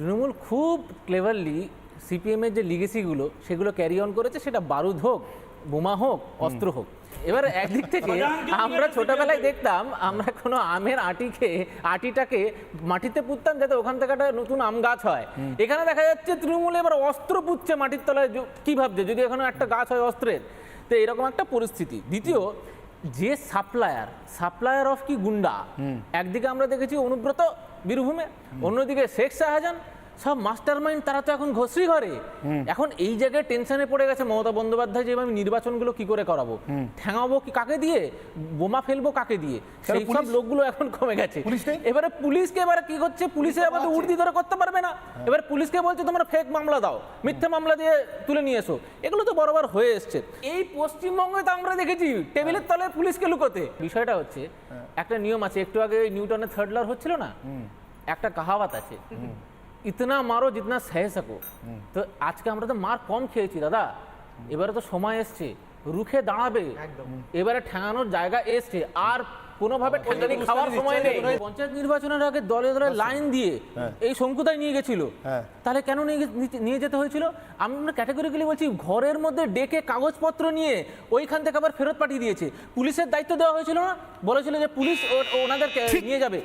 তৃণমূল খুব ক্লেভারলি সিপিএমের যে লিগেসিগুলো সেগুলো ক্যারি অন করেছে সেটা বারুদ হোক বোমা হোক অস্ত্র হোক। এবার একদিক থেকে আমরা ছোটবেলায় দেখতাম আমরা কোনো আমের আটি খেয়ে আটিটাকে মাটিতে পুঁততাম যাতে ওখান থেকে একটা নতুন আম গাছ হয়। এখানে দেখা যাচ্ছে তৃণমূল এবার অস্ত্র পুঁতছে মাটির তলায় কি ভাবছে? যদি এখানে একটা গাছ হয় অস্ত্রের তো এরকম একটা পরিস্থিতি। দ্বিতীয় যে সাপ্লায়ার সাপ্লায়ার অফ কি গুন্ডা? একদিকে আমরা দেখেছি অনুব্রত বীরভূমে অন্যদিকে শেখ শাহজাহান সব মাস্টার মাইন্ড তারা তো এখন ঘষি ঘরে। এখন এই জায়গায় টেনশনে পড়ে গেছে মমতা বন্দ্যোপাধ্যায় যে আমি নির্বাচনগুলো কি করে করাবো? ঠেঙাবো কি কাকে দিয়ে? বোমা ফেলব কাকে দিয়ে? সেই সব লোকগুলো এখন কমে গেছে। এবারে পুলিশকে এবারে কি করছে পুলিশে এবার উর্দি ধরে করতে পারবে না। এবার পুলিশকে বলছে তোমরা ফেক মামলা দাও। মিথ্যে মামলা দিয়ে তুলে নিয়ে এসো। এগুলো তো বরাবর হয়ে এসছে। এই পশ্চিমবঙ্গে তো আমরা দেখেছি টেবিলের তলে পুলিশকে লুকোতে। বিষয়টা হচ্ছে একটা নিয়ম আছে একটু আগে নিউটনের থার্ড লার হচ্ছিল না? একটা কাহাওয়াত আছে। ইতনা মারো জিতনা সহে সকো তো আজকে আমরা তো মার কম খেয়েছি দাদা এবারে তো সময় এসছে রুখে দাঁড়াবে এবারে ঠেঙানোর জায়গা এসছে আর কোনোভাবে ঠেঙ্গানি খাওয়ার সময় নেই পঞ্চায়েত নির্বাচনের আগে দলে দলে লাইন দিয়ে এই শঙ্কুতায় নিয়ে গেছিল হ্যাঁ। তাহলে কেন নিয়ে নিয়ে যেতে হয়েছিল আমরা ক্যাটাগরিক্যালি বলছি ঘরের মধ্যে ডেকে কাগজপত্র নিয়ে ওইখান থেকে আবার ফেরত পাঠিয়ে দিয়েছে পুলিশের দায়িত্ব দেওয়া হয়েছিল না? বলেছিল যে পুলিশ ও- ওনাদের নিয়ে যাবে।